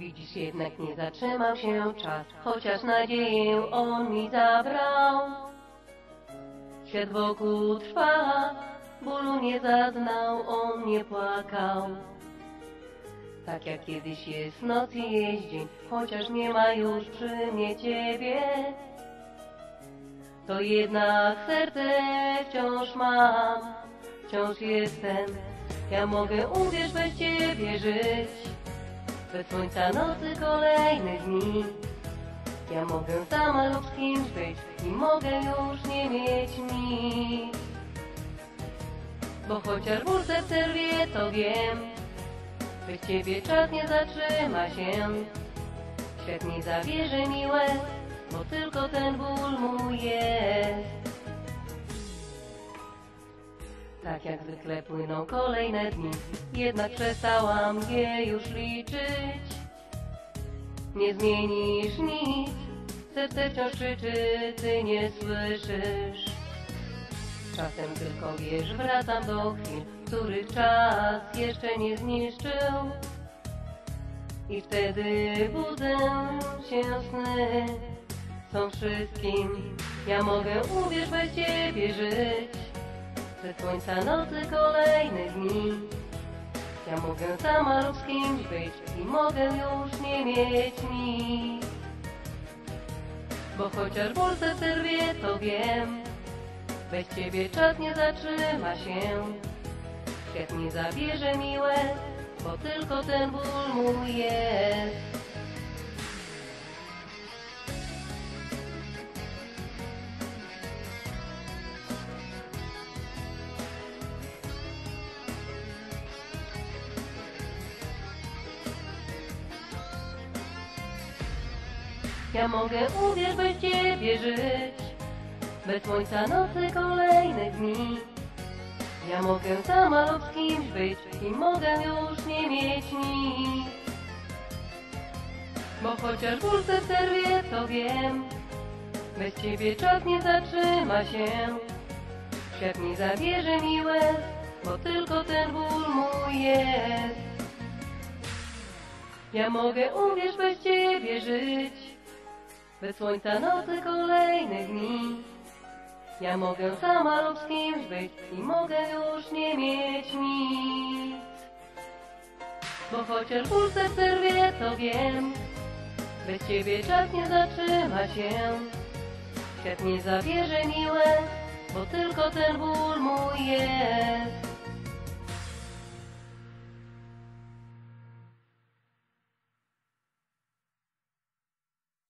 Widzisz, jednak nie zatrzymał się czas, chociaż nadzieję on mi zabrał. Świat wokół trwa, bólu nie zaznał, on nie płakał. Tak jak kiedyś jest noc i jest dzień, chociaż nie ma już przy mnie ciebie. To jednak serce wciąż mam, wciąż jestem. Ja mogę uwierz bez ciebie żyć, bez słońca nocy kolejne dni. Ja mogę sama lub z kimś być i mogę już nie mieć nic. Bo chociaż ból serce rwie, to wiem, bez ciebie czas nie zatrzyma się. Świat nie zabierze mi łez, bo tylko ten ból mój jest. Tak jak zwykle płyną kolejne dni, jednak przestałam je już liczyć. Nie zmienisz nic, serce wciąż krzyczy, ty nie słyszysz. Czasem tylko wiesz, wracam do chwil, których czas jeszcze nie zniszczył. I wtedy budzę się sny, są wszystkim. Ja mogę uwierz bez ciebie żyć, ze słońca nocy kolejne dni. Ja mogę sama lub z kimś być i mogę już nie mieć nic. Bo chociaż ból serce to wiem, bez ciebie czas nie zatrzyma się. Świat nie zabierze mi łez, bo tylko ten ból mój jest. Ja mogę uwierz bez ciebie żyć, bez słońca nocy kolejne dni. Ja mogę sama lub z kimś być i mogę już nie mieć nic. Bo chociaż ból serce rwie, to wiem, bez ciebie czas nie zatrzyma się. Świat nie zabierze mi łez, bo tylko ten ból mój jest. Ja mogę uwierz bez ciebie żyć, bez słońca nocy kolejne dni. Ja mogę sama lub z kimś być i mogę już nie mieć nic. Bo chociaż ból serce rwie, to wiem, bez ciebie czas nie zatrzyma się. Świat nie zabierze mi łez, bo tylko ten ból mój jest.